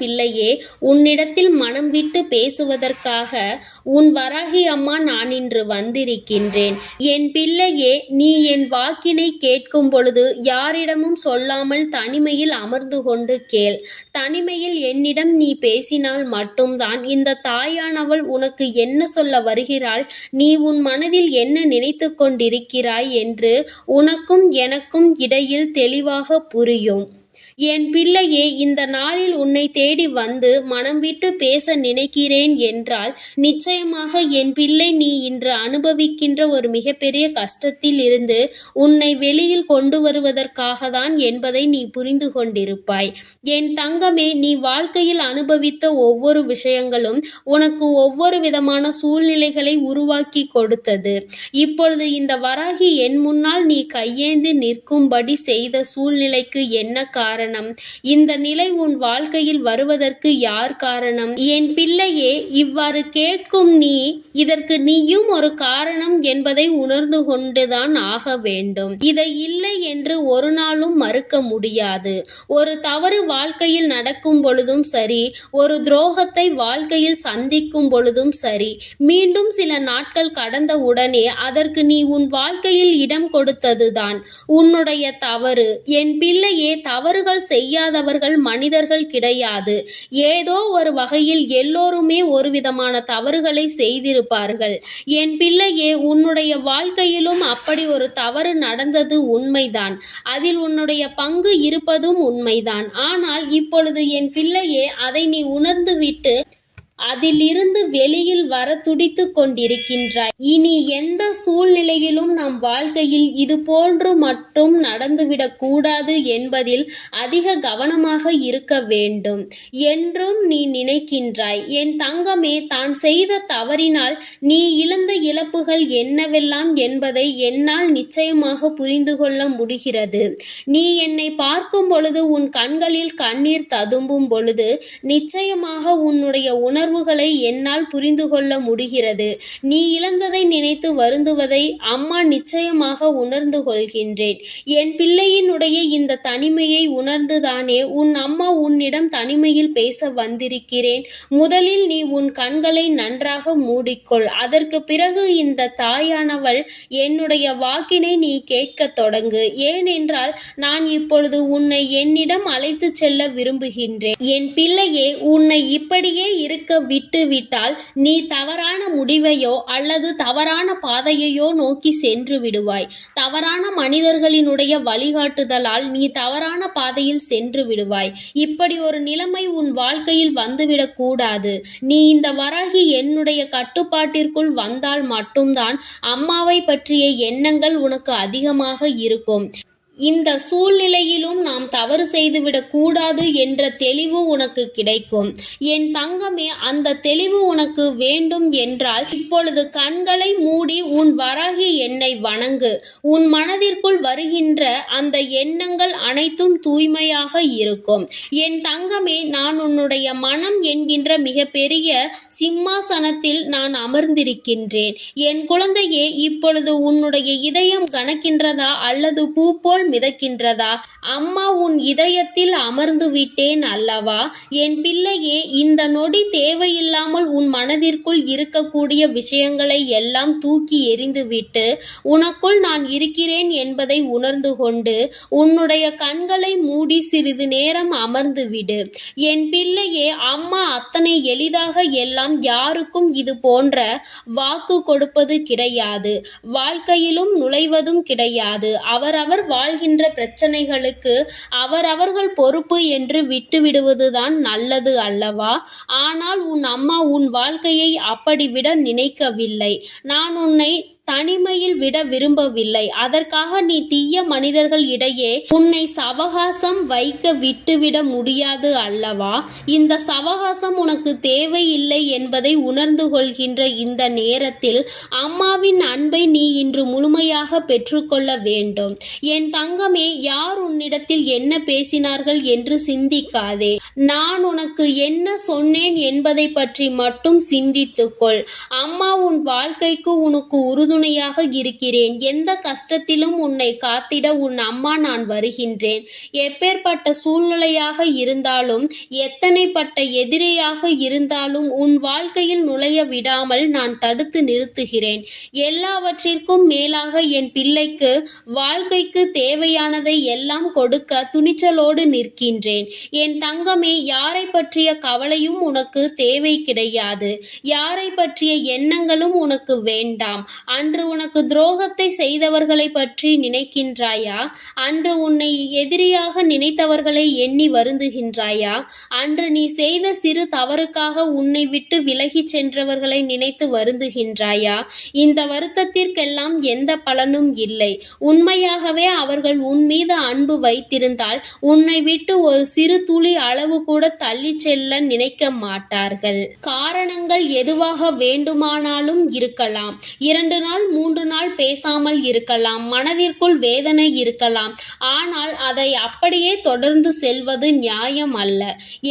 பிள்ளையே உன்னிடத்தில் மனம் விட்டு பேசுவதற்காக உன் வராகி அம்மா நான் இன்று வந்திருக்கின்றேன். என் பிள்ளையே நீ என் வாக்கினை கேட்கும் பொழுது யாரிடமும் சொல்லாமல் தனிமையில் அமர்ந்து கொண்டு கேள். தனிமையில் என்னிடம் நீ பேசினால் மட்டும்தான் இந்த தாயானவள் உனக்கு என்ன சொல்ல வருகிறாள் நீ உன் மனதில் என்ன நினைத்து கொண்டிருக்கிறாய் என்று உனக்கும் எனக்கும் இடையில் தெளிவாக புரியும். என் பிள்ளையே இந்த நாளில் உன்னை தேடி வந்து மனம் விட்டு பேச நினைக்கிறேன் என்றால் நிச்சயமாக என் பிள்ளை நீ இன்று அனுபவிக்கின்ற ஒரு மிகப்பெரிய கஷ்டத்தில் இருந்து உன்னை வெளியில் கொண்டு வருவதற்காக தான் என்பதை நீ புரிந்து கொண்டிருப்பாய். என் தங்கமே நீ வாழ்க்கையில் அனுபவித்த ஒவ்வொரு விஷயங்களும் உனக்கு ஒவ்வொரு விதமான சூழ்நிலைகளை உருவாக்கி கொடுத்தது. இப்பொழுது இந்த வராகி என் முன்னால் நீ கையேந்து நிற்கும்படி செய்த சூழ்நிலைக்கு என்ன காரணம்? காரணம். இந்த நிலை உன் வாழ்க்கையில் வருவதற்கு யார் காரணம்? என் பிள்ளையே இவ்வாறு கேட்கும் நீ இதற்கு நீயும் ஒரு காரணம் என்பதை உணர்ந்து கொண்டுதான் ஆக வேண்டும். இதை இல்லை என்று ஒரு நாளும் மறுக்க முடியாது. ஒரு தவறு வாழ்க்கையில் நடக்கும் பொழுதும் சரி ஒரு துரோகத்தை வாழ்க்கையில் சந்திக்கும் பொழுதும் சரி மீண்டும் சில நாட்கள் கடந்த உடனே அதற்கு நீ உன் வாழ்க்கையில் இடம் கொடுத்ததுதான். உன்னுடைய தவறு. என் பிள்ளையே தவறுகள் செய்யாதவர்கள் மனிதர்கள் கிடையாது ஏதோ ஒரு வகையில் எல்லோருமே ஒரு விதமான தவறுகளை செய்திருப்பார்கள். என் பிள்ளையே உன்னுடைய வாழ்க்கையிலும் அப்படி ஒரு தவறு நடந்தது உண்மைதான். அதில் உன்னுடைய பங்கு இருப்பதும் உண்மைதான். ஆனால் இப்பொழுது என் பிள்ளையே அதை நீ உணர்ந்துவிட்டு அதிலிருந்து வெளியில் வர துடித்து கொண்டிருக்கின்றாய். இனி எந்த சூழ்நிலையிலும் நம் வாழ்க்கையில் இது போன்று மட்டும் நடந்துவிடக் கூடாது என்பதில் அதிக கவனமாக இருக்க வேண்டும். என்றும் நீ நினைக்கின்றாய் என் தங்கமே தான் செய்த தவறினால் நீ இழந்த இழப்புகள் என்னவெல்லாம் என்பதை என்னால் நிச்சயமாக புரிந்து கொள்ள முடிகிறது. நீ என்னை பார்க்கும் பொழுது உன் கண்களில் கண்ணீர் ததும்பும் பொழுது நிச்சயமாக உன்னுடைய உணர்வு உணர்வுகளை என்னால் புரிந்து கொள்ள முடிகிறது. நீ இழந்ததை நினைத்து வருந்துவதை அம்மா நிச்சயமாக உணர்ந்து கொள்கின்றேன். என் பிள்ளையினுடைய இந்த தனிமையை உணர்ந்துதானே உன் அம்மா உன்னிடம் தனிமையில் பேச வந்திருக்கிறேன். முதலில் நீ உன் கண்களை நன்றாக மூடிக்கொள். அதற்கு பிறகு இந்த தாயானவள் என்னுடைய வாக்கினை நீ கேட்கத் தொடங்கு. ஏனென்றால் நான் இப்பொழுது உன்னை என்னிடம் அழைத்து செல்ல விரும்புகின்றேன். என் பிள்ளையே உன்னை இப்படியே இருக்க விட்டுவிட்டால் நீ தவறான முடிவையோ அல்லது தவறான பாதையையோ நோக்கி சென்று விடுவாய். தவறான மனிதர்களினுடைய வழிகாட்டுதலால் நீ தவறான பாதையில் சென்று விடுவாய். இப்படி ஒரு நிலைமை உன் வாழ்க்கையில் வந்துவிடக் கூடாது. நீ இந்த வராகி என்னுடைய கட்டுப்பாட்டிற்குள் வந்தால் மட்டும்தான் அம்மாவை பற்றிய எண்ணங்கள் உனக்கு அதிகமாக இருக்கும். இந்த சூழ்நிலையிலும் நாம் தவறு செய்துவிடக் கூடாது என்ற தெளிவு உனக்கு கிடைக்கும். என் தங்கமே அந்த தெளிவு உனக்கு வேண்டும் என்றால் இப்பொழுது கண்களை மூடி உன் வராகி என்னை வணங்கு. உன் மனதிற்குள் வருகின்ற அந்த எண்ணங்கள் அனைத்தும் தூய்மையாக இருக்கும். என் தங்கமே நான் உன்னுடைய மனம் என்கின்ற மிகப்பெரிய சிம்மாசனத்தில் நான் அமர்ந்திருக்கின்றேன். என் குழந்தையே இப்பொழுது உன்னுடைய இதயம் கணக்கின்றதா அல்லது பூ போல் மிதக்கின்றதா? அம்மா உன் இதயத்தில் அமர்ந்து விட்டேன் அல்லவா? என் பிள்ளையே இந்த நொடி தேவையில்லாமல் உன் மனதிற்குள் இருக்கக்கூடிய விஷயங்களை எல்லாம் தூக்கி எறிந்துவிட்டு உனக்குள் நான் இருக்கிறேன் என்பதை உணர்ந்து கொண்டு உன்னுடைய கண்களை மூடி சிறிது நேரம் அமர்ந்து விடு. என் பிள்ளையே அம்மா அத்தனை எளிதாக எல்லாம் யாருக்கும் இது போன்ற வாக்கு கொடுப்பது கிடையாது. வாழ்க்கையிலும் நுழைவதும் கிடையாது. அவரவர் வாழ்கின்ற பிரச்சனைகளுக்கு அவரவர்கள் பொறுப்பு என்று விட்டுவிடுவதுதான் நல்லது அல்லவா? ஆனால் உன் அம்மா உன் வாழ்க்கையை அப்படிவிட நினைக்கவில்லை. நான் உன்னை தனிமையில் விட விரும்பவில்லை. அதற்காக நீ தீய மனிதர்கள் இடையே உன்னை சவகாசம் வைக்க விட்டுவிட முடியாது அல்லவா? இந்த சவகாசம் உனக்கு தேவையில்லை என்பதை உணர்ந்து கொள்கின்ற இந்த நேரத்தில் அம்மாவின் அன்பை நீ இன்று முழுமையாக பெற்றுக்கொள்ள வேண்டும். என் தங்கமே யார் உன்னிடத்தில் என்ன பேசினார்கள் என்று சிந்திக்காதே. நான் உனக்கு என்ன சொன்னேன் என்பதை பற்றி மட்டும் சிந்தித்துக்கொள். அம்மா உன் வாழ்க்கைக்கு உனக்கு உறுதுணை துணையாக இருக்கிறேன். எந்த கஷ்டத்திலும் உன்னை காத்திட உன் அம்மா நான் வருகின்றேன். எப்பேற்பட்ட சூழ்நிலையாக இருந்தாலும் எத்தனைப்பட்ட எதிரியாக இருந்தாலும் உன் வாழ்க்கையில் நுழைய விடாமல் நான் தடுத்து நிறுத்துகிறேன். எல்லாவற்றிற்கும் மேலாக என் பிள்ளைக்கு வாழ்க்கைக்கு தேவையானதை எல்லாம் கொடுக்க துணிச்சலோடு நிற்கின்றேன். என் தங்கமே யாரை பற்றிய கவலையும் உனக்கு தேவை கிடையாது. யாரை பற்றிய எண்ணங்களும் உனக்கு வேண்டாம். அன்று உனக்கு துரோகத்தை செய்தவர்களை பற்றி நினைக்கின்றாயா? அன்று உன்னை எதிரியாக நினைத்தவர்களை எண்ணி வருந்துகின்றாயா? அன்று நீ செய்த சிறு தவறுக்காக உன்னை விட்டு விலகிச் சென்றவர்களை நினைத்து வருந்துகின்றாயா? இந்த வருத்தத்திற்கெல்லாம் எந்த பலனும் இல்லை. உண்மையாகவே அவர்கள் உன் மீது அன்பு வைத்திருந்தால் உன்னை விட்டு ஒரு சிறு துளி அளவு கூட தள்ளிச் செல்ல நினைக்க மாட்டார்கள். காரணங்கள் எதுவாக வேண்டுமானாலும் இருக்கலாம். இரண்டு நாள் நாள் மூன்று நாள் பேசாமல் இருக்கலாம் மனதிற்குள் வேதனை இருக்கலாம். ஆனால் அதை அப்படியே தொடர்ந்து செல்வது நியாயம் அல்ல.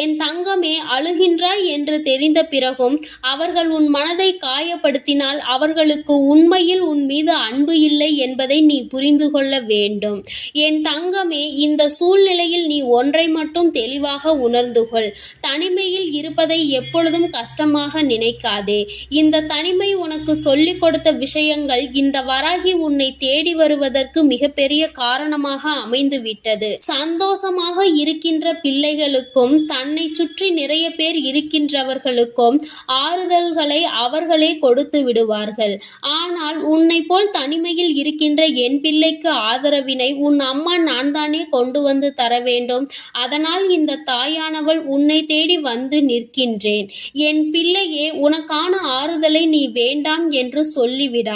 என் தங்கமே அழுகின்றாய் என்று தெரிந்த பிறகும் அவர்கள் உன் மனதை காயப்படுத்தினால் அவர்களுக்கு உண்மையில் உன் மீது அன்பு இல்லை என்பதை நீ புரிந்து கொள்ள வேண்டும். என் தங்கமே இந்த சூழ்நிலையில் நீ ஒன்றை மட்டும் தெளிவாக உணர்ந்து கொள். தனிமையில் இருப்பதை எப்பொழுதும் கஷ்டமாக நினைக்காதே. இந்த தனிமை உனக்கு சொல்லிக் கொடுத்த விஷயம் விஷயங்கள் இந்த வராகி உன்னை தேடி வருவதற்கு மிகப்பெரிய காரணமாக அமைந்து விட்டது சந்தோஷமாக இருக்கின்ற பிள்ளைகளுக்கும் தன்னை சுற்றி நிறைய பேர் இருக்கின்றவர்களுக்கும் ஆறுதல்களை அவர்களே கொடுத்து விடுவார்கள். ஆனால் உன்னை போல் தனிமையில் இருக்கின்ற என் பிள்ளைக்கு ஆதரவினை உன் அம்மா நான் தானே கொண்டு வந்து தர வேண்டும். அதனால் இந்த தாயானவள் உன்னை தேடி வந்து நிற்கின்றேன். என் பிள்ளையே உனக்கான ஆறுதலை நீ வேண்டாம் என்று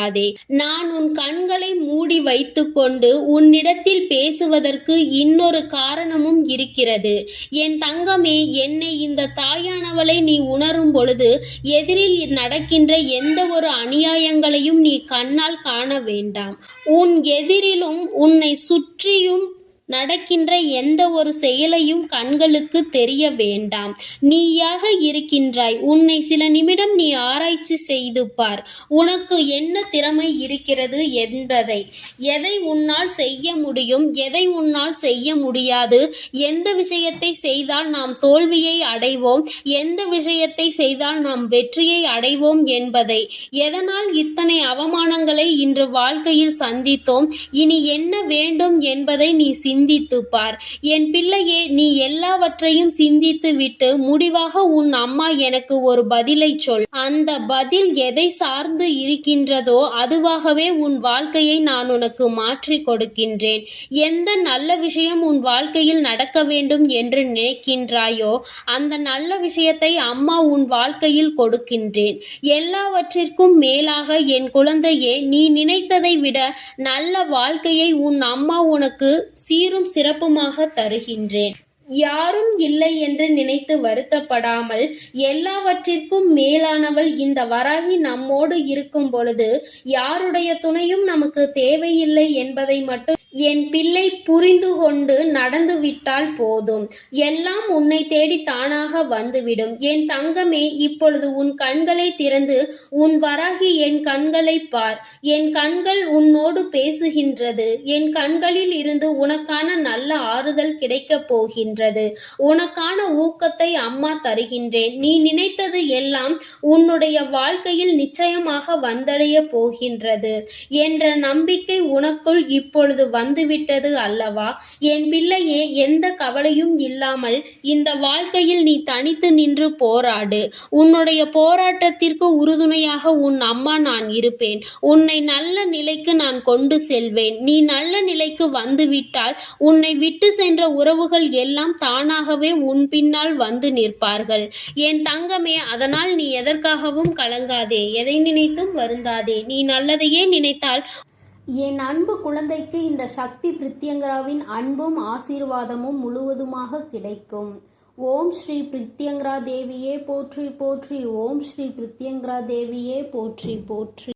விடாதே நான் உன் கண்களை மூடி வைத்துக்கொண்டு உன்னிடத்தில் பேசுவதற்கு இன்னொரு காரணமும் இருக்கிறது. என் தங்கமே என்னை இந்த தாயானவளை நீ உணரும் பொழுது எதிரில் நடக்கின்ற எந்த ஒரு அநியாயங்களையும் நீ கண்ணால் காண வேண்டாம். உன் எதிரிலும் உன்னை சுற்றியும் நடக்கின்ற எந்த ஒரு செயலையும் கண்களுக்கு தெரிய வேண்டாம். நீயாக இருக்கின்றாய். உன்னை சில நிமிடம் நீ ஆராய்ச்சி செய்து பார். உனக்கு என்ன திறமை இருக்கிறது என்பதை. எதை உன்னால் செய்ய முடியும்? எதை உன்னால் செய்ய முடியாது? எந்த விஷயத்தை செய்தால் நாம் தோல்வியை அடைவோம்? எந்த விஷயத்தை செய்தால் நாம் வெற்றியை அடைவோம் என்பதை. எதனால் இத்தனை அவமானங்களை இன்று வாழ்க்கையில் சந்தித்தோம்? இனி என்ன வேண்டும் என்பதை நீ சிந்தி பார் என் பிள்ளையே நீ எல்லாவற்றையும் சிந்தித்து விட்டு முடிவாக உன் அம்மா எனக்கு ஒரு பதிலை சொல். அந்த பதில் எதை சார்ந்து இருக்கின்றதோ அதுவாகவே உன் வாழ்க்கையை நான் உனக்கு மாற்றி கொடுக்கின்றேன். எந்த நல்ல விஷயம் உன் வாழ்க்கையில் நடக்க வேண்டும் என்று நினைக்கின்றாயோ அந்த நல்ல விஷயத்தை அம்மா உன் வாழ்க்கையில் கொடுக்கின்றேன். எல்லாவற்றிற்கும் மேலாக என் குழந்தையே நீ நினைத்ததை விட நல்ல வாழ்க்கையை உன் அம்மா உனக்கு சீர் சீரும் சிறப்புமாக தருகின்றேன். யாரும் இல்லை என்று நினைத்து வருத்தப்படாமல் எல்லாவற்றிற்கும் மேலானவள் இந்த வராகி நம்மோடு இருக்கும் பொழுது யாருடைய துணையும் நமக்கு தேவையில்லை என்பதை மட்டும் என் பிள்ளை புரிந்து கொண்டு நடந்து விட்டால் போதும். எல்லாம் உன்னை தேடி தானாக வந்துவிடும். என் தங்கமே இப்பொழுது உன் கண்களை திறந்து உன் வராகி என் கண்களை பார். என் கண்கள் உன்னோடு பேசுகின்றது. என் கண்களில் இருந்து உனக்கான நல்ல ஆறுதல் கிடைக்கப் போகின்றது உனக்கான ஊக்கத்தை அம்மா தருகின்றேன். நீ நினைத்தது எல்லாம் உன்னுடைய வாழ்க்கையில் நிச்சயமாக வந்தடைய போகின்றது. என்ற நம்பிக்கை உனக்குள் இப்பொழுது வந்துவிட்டது அல்லவா? என் பிள்ளையே எந்த கவலையும் இல்லாமல் இந்த வாழ்க்கையில் நீ தனித்து நின்று போராடு. உன்னுடைய போராட்டத்திற்கு உறுதுணையாக உன் அம்மா நான் இருப்பேன். உன்னை நல்ல நிலைக்கு நான் கொண்டு செல்வேன். நீ நல்ல நிலைக்கு வந்துவிட்டால் உன்னை விட்டு சென்ற உறவுகள் எல்லாம் எல்லாம் தானாகவே உன் பின்னால் வந்து நிற்பார்கள். என் தங்கமே அதனால் நீ எதற்காகவும் கலங்காதே. எதை நினைத்தும் வருந்தாதே. நீ நல்லதையே நினைத்தால் என் அன்பு குழந்தைக்கு இந்த சக்தி பிரித்யங்கராவின் அன்பும் ஆசீர்வாதமும் முழுவதுமாக கிடைக்கும். ஓம் ஸ்ரீ பிரித்யங்கரா தேவியே போற்றி போற்றி. ஓம் ஸ்ரீ பிரித்யங்கரா தேவியே போற்றி போற்றி.